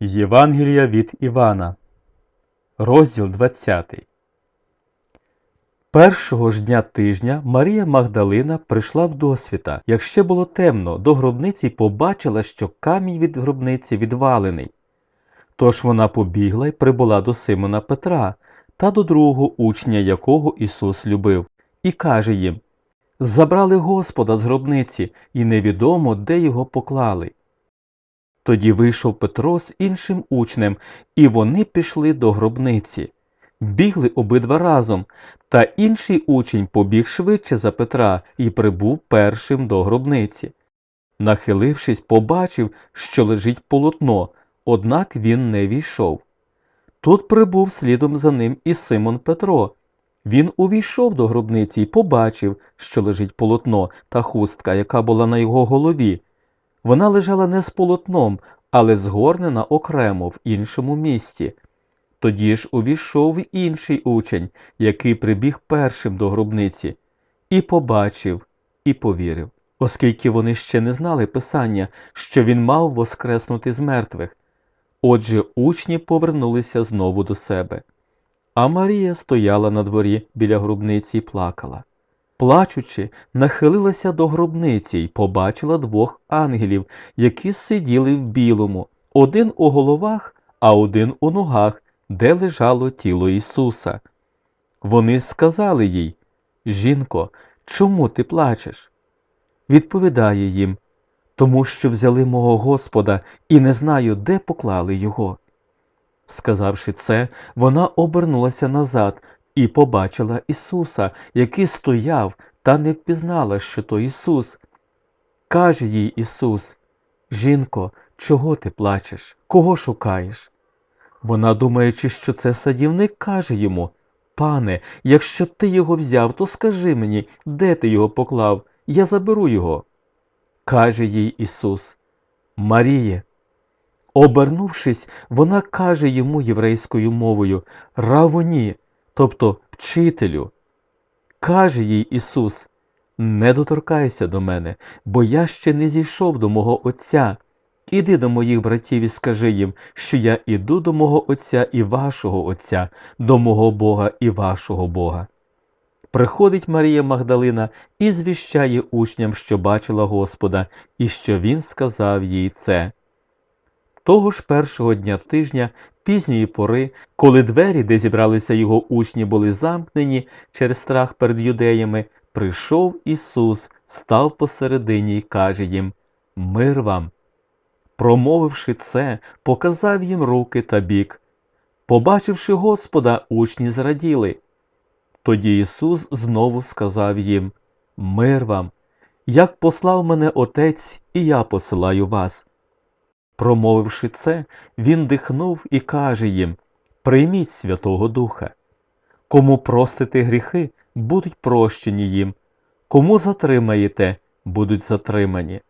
Євангелія від Івана, розділ 20. Першого ж дня тижня Марія Магдалина прийшла в досвіта. Як ще було темно, до гробниці побачила, що камінь від гробниці відвалений. Тож вона побігла й прибула до Симона Петра та до другого учня, якого Ісус любив, і каже їм Забрали Господа з гробниці, і невідомо, де його поклали. Тоді вийшов Петро з іншим учнем, і вони пішли до гробниці. Бігли обидва разом, та інший учень побіг швидше за Петра і прибув першим до гробниці. Нахилившись, побачив, що лежить полотно, однак він не війшов. Тут прибув слідом за ним і Симон Петро. Він увійшов до гробниці і побачив, що лежить полотно та хустка, яка була на його голові. Вона лежала не з полотном, але згорнена окремо в іншому місці. Тоді ж увійшов інший учень, який прибіг першим до гробниці, і побачив, і повірив, оскільки вони ще не знали Писання, що він мав воскреснути з мертвих. Отже, учні повернулися знову до себе. А Марія стояла на дворі біля гробниці і плакала. Плачучи, нахилилася до гробниці й побачила двох ангелів, які сиділи в білому, один у головах, а один у ногах, де лежало тіло Ісуса. Вони сказали їй Жінко, чому ти плачеш? Відповідає їм тому що взяли мого Господа і не знаю, де поклали його. Сказавши це, вона обернулася назад і побачила Ісуса, який стояв, та не впізнала, що то Ісус. Каже їй Ісус, Жінко, чого ти плачеш? Кого шукаєш? Вона, думаючи, що це садівник, каже йому Пане, якщо ти його взяв, то скажи мені, де ти його поклав, я заберу його. Каже їй Ісус, Маріє. Обернувшись, вона каже йому єврейською мовою Равоні, тобто вчителю. Каже їй Ісус, не доторкайся до мене, бо я ще не зійшов до мого Отця. Іди до моїх братів і скажи їм, що я іду до мого Отця і вашого Отця, до мого Бога і вашого Бога. Приходить Марія Магдалина і звіщає учням, що бачила Господа, і що Він сказав їй це. Того ж першого дня тижня, пізньої пори, коли двері, де зібралися його учні, були замкнені через страх перед юдеями, прийшов Ісус, став посередині і каже їм Мир вам. Промовивши це, показав їм руки та бік. Побачивши Господа, учні зраділи. Тоді Ісус знову сказав їм Мир вам, як послав мене Отець, і я посилаю вас. Промовивши це, він дихнув і каже їм Прийміть Святого Духа. Кому простите гріхи, будуть прощені їм, кому затримаєте, будуть затримані.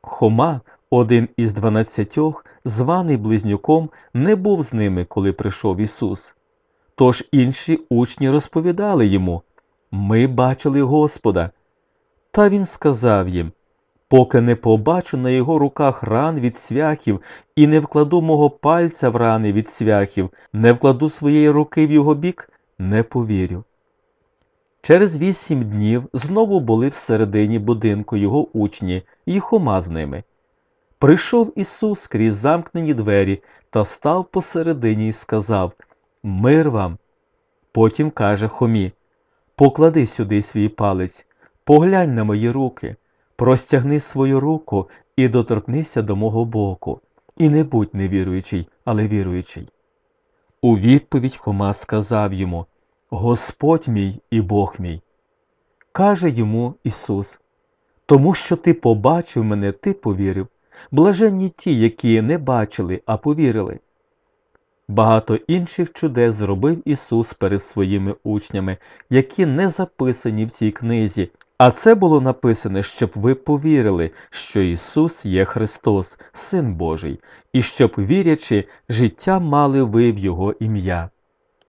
Хома, один із дванадцятьох, званий близнюком, не був з ними, коли прийшов Ісус. Тож інші учні розповідали йому Ми бачили Господа. Та він сказав їм Поки не побачу на його руках ран від цвяхів і не вкладу мого пальця в рани від цвяхів, не вкладу своєї руки в його бік, не повірю. Через вісім днів знову були всередині будинку його учні і Хома з ними. Прийшов Ісус крізь замкнені двері та став посередині і сказав Мир вам. Потім каже Хомі Поклади сюди свій палець, поглянь на мої руки, простягни свою руку і доторкнися до мого боку, і не будь невіруючий, але віруючий. У відповідь Хома сказав йому Господь мій і Бог мій. Каже йому Ісус Тому що ти побачив мене, ти повірив. Блаженні ті, які не бачили, а повірили. Багато інших чудес зробив Ісус перед своїми учнями, які не записані в цій книзі, а це було написане, щоб ви повірили, що Ісус є Христос, Син Божий, і щоб, вірячи, життя мали ви в Його ім'я.